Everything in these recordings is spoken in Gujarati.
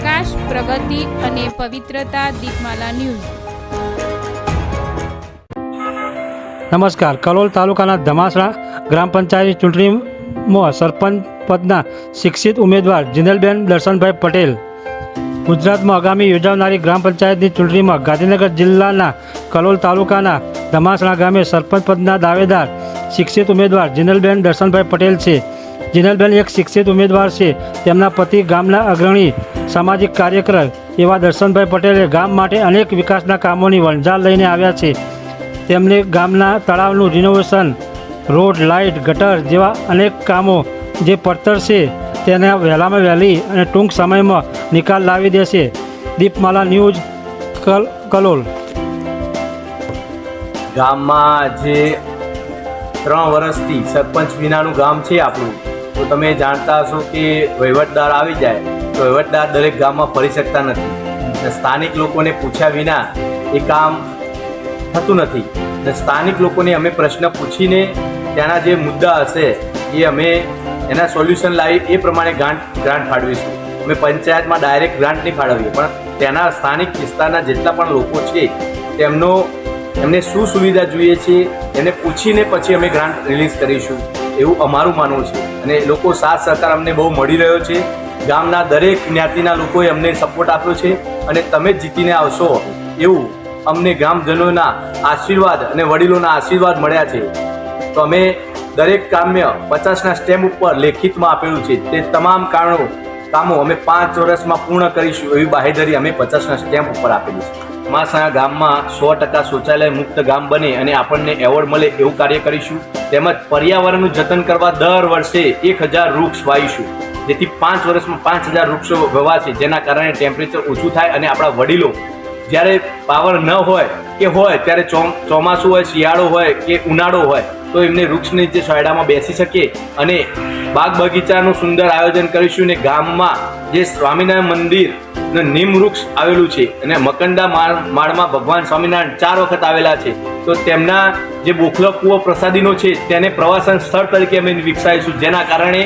વિકાસ પ્રગતિ અને પવિત્રતા દીપમાલા ન્યૂઝ. નમસ્કાર. કલોલ તાલુકાના ધમાસણા ગ્રામ પંચાયત ચૂંટણીમાં સરપંચ પદના શિક્ષિત ઉમેદવાર જિનલબેન દર્શનભાઈ પટેલ ગુજરાતમાં આગામી યોજાનારી ગ્રામ પંચાયતની ચૂંટણીમાં ગાંધીનગર જિલ્લાના કલોલ તાલુકાના ધમાસણા ગામે સરપંચ પદના દાવેદાર શિક્ષિત ઉમેદવાર જિનલબેન દર્શનભાઈ પટેલ છે. જિંદલબેન એક શિક્ષિત ઉમેદવાર છે. તેમના પતિ ગામના અગ્રણી, સામાજિક કાર્યકર એવા દર્શનભાઈ પટેલે ગામ માટે અનેક વિકાસના કામોની વણઝાર લઈને આવ્યા છે. તેમને ગામના તળાવનું રિનોવેશન રોડ લાઇટ ગટર જેવા અનેક કામો જે પડતર છે તેને વહેલામાં વહેલી અને ટૂંક સમયમાં નિકાલ લાવી દેશે. દીપમાલા ન્યૂઝ, કલ, કલોલ. ગામમાં જે ત્રણ વર્ષથી સરપંચ વિનાનું ગામ છે આપણું. તો તમે જાણતા હશો કે વહીવટદાર આવી જાય, તો વહીવટદાર દરેક ગામમાં ફરી શકતા નથી. સ્થાનિક લોકોને પૂછ્યા વિના એ કામ થતું નથી. ને સ્થાનિક લોકોને અમે પ્રશ્ન પૂછીને ત્યાંના જે મુદ્દા હશે, એ અમે એના સોલ્યુશન લાવી એ પ્રમાણે ગ્રાન્ટ ગ્રાન્ટ ફાળવીશું. અમે પંચાયતમાં ડાયરેક્ટ ગ્રાન્ટ નહીં ફાળવીએ, પણ ત્યાંના સ્થાનિક વિસ્તારના જેટલા પણ લોકો છે, તેમનો, એમને શું સુવિધા જોઈએ છે, એને પૂછીને પછી અમે ગ્રાન્ટ રિલીઝ કરીશું. એવું અમારું માનવું છે. અને લોકો સાથ સહકાર અમને બહુ મળી રહ્યો છે. ગામના દરેક જ્ઞાતિના લોકોએ અમને સપોર્ટ આપ્યો છે અને તમે જીતીને આવશો એવું અમને ગ્રામજનોના આશીર્વાદ અને વડીલોના આશીર્વાદ મળ્યા છે. તો અમે દરેક કામ્ય પચાસના સ્ટેમ્પ ઉપર લેખિતમાં આપેલું છે. તે તમામ કારણો કામો અમે પાંચ વર્ષમાં પૂર્ણ કરીશું એવી બાહેધરી અમે પચાસના સ્ટેમ્પ ઉપર આપેલી છે. માસા ગામમાં સો ટકા શૌચાલય મુક્ત ગામ બને અને આપણને એવોર્ડ મળે એવું કાર્ય કરીશું. તેમજ પર્યાવરણનું જતન કરવા દર વર્ષે એક હજાર વૃક્ષ વાવીશું. જેથી પાંચ વર્ષમાં પાંચ હજાર વૃક્ષો વવાશે, જેના કારણે ટેમ્પરેચર ઓછું થાય અને આપણા વડીલો જ્યારે પાવર ન હોય કે હોય, ત્યારે ચોમ, ચોમાસું હોય, શિયાળો હોય કે ઉનાળો હોય, તો એમને વૃક્ષ નીચે છાયડામાં બેસી શકે અને બાગ બગીચાનું સુંદર આયોજન કરીશું ને ગામમાં જે સ્વામિનારાયણ મંદિર નીમ વૃક્ષ આવેલું છે અને મકંડા માળ, માળમાં ભગવાન સ્વામિનારાયણ ચાર વખત આવેલા છે, તો તેમના જે બોખલો કૂવો પ્રસાદીનો છે, તેને પ્રવાસન સ્થળ તરીકે અમે વિકસાવીશું. જેના કારણે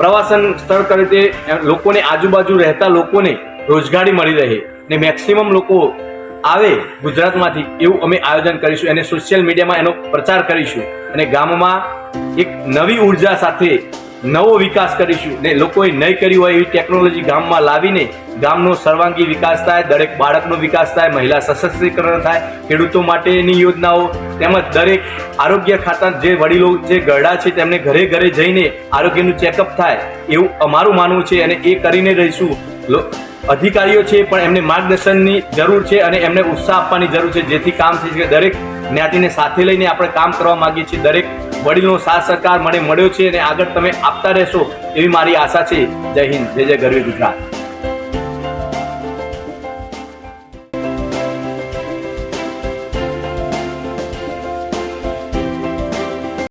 પ્રવાસન સ્થળ તરીકે લોકોને આજુબાજુ રહેતા લોકોને રોજગારી મળી રહે. ને મેક્સિમમ લોકો આવે ગુજરાતમાંથી એવું અમે આયોજન કરીશું. અને સોશિયલ મીડિયામાં એનો પ્રચાર કરીશું. અને ગામમાં એક નવી ઊર્જા સાથે નવો વિકાસ કરીશું. ને લોકોએ નહીં કર્યું હોય એવી ટેકનોલોજી ગામમાં લાવીને ગામનો સર્વાંગી વિકાસ થાય, દરેક બાળકનો વિકાસ થાય, મહિલા સશક્તિકરણ થાય, ખેડૂતો માટેની યોજનાઓ, તેમજ દરેક આરોગ્ય ખાતા જે વડીલો, જે ગરડા છે તેમને ઘરે ઘરે જઈને આરોગ્યનું ચેકઅપ થાય એવું અમારું માનવું છે. અને એ કરીને રહીશું. અધિકારીઓ છે, પણ એમને માર્ગદર્શનની જરૂર છે અને એમને ઉત્સાહ આપવાની જરૂર છે. જેથી કામ થઈ શકે. દરેક જ્ઞાતિને સાથે લઈને આપણે કામ કરવા માંગીએ છીએ. દરેક વડીલનો સાથ સહકાર મને મળ્યો છે અને આગળ તમે આપતા રહેશો એવી મારી આશા છે. જય હિન્દ. જય જય ગરવી ગુજરાત.